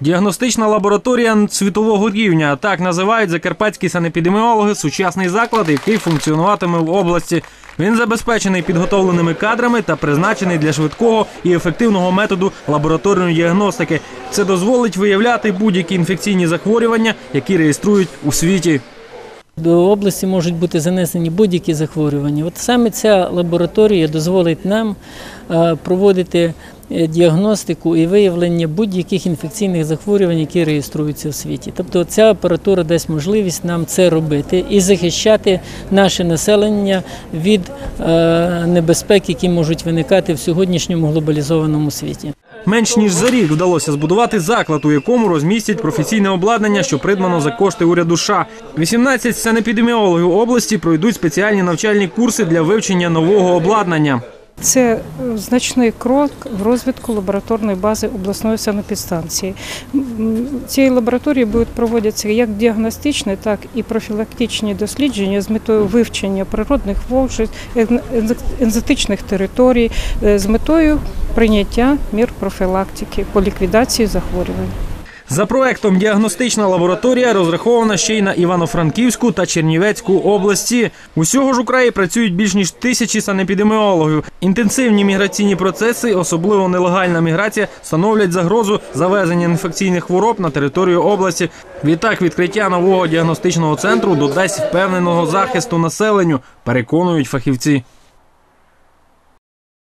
Діагностична лабораторія світового рівня. Так називають закарпатські санепідеміологи сучасний заклад, який функціонуватиме в області. Він забезпечений підготовленими кадрами та призначений для швидкого і ефективного методу лабораторної діагностики. Це дозволить виявляти будь-які інфекційні захворювання, які реєструють у світі. До області можуть бути занесені будь-які захворювання. От саме ця лабораторія дозволить нам е, проводити е, діагностику і виявлення будь-яких інфекційних захворювань, які реєструються в світі. Тобто ця апаратура дасть можливість нам це робити і захищати наше населення від е, небезпек, які можуть виникати в сьогоднішньому глобалізованому світі. Менш ніж за рік вдалося збудувати заклад, у якому розмістять професійне обладнання, що придбано за кошти уряду США. 18 санепідеміологів області пройдуть спеціальні навчальні курси для вивчення нового обладнання. Це е, значний крок в розвитку лабораторної бази обласної санепідстанції. Цієї лабораторії будуть проводитися як діагностичні, так і профілактичні дослідження з метою вивчення природних вовчиць, ензотичних територій, е, з метою прийняття мір профілактики по ліквідації захворювань. За проектом діагностична лабораторія розрахована ще й на Івано-Франківську та Чернівецьку області. Усього ж у краї працюють більш ніж тисячі санепідеміологів. Інтенсивні міграційні процеси, особливо нелегальна міграція, становлять загрозу завезення інфекційних хвороб на територію області. Відтак, відкриття нового діагностичного центру додасть впевненого захисту населенню, переконують фахівці.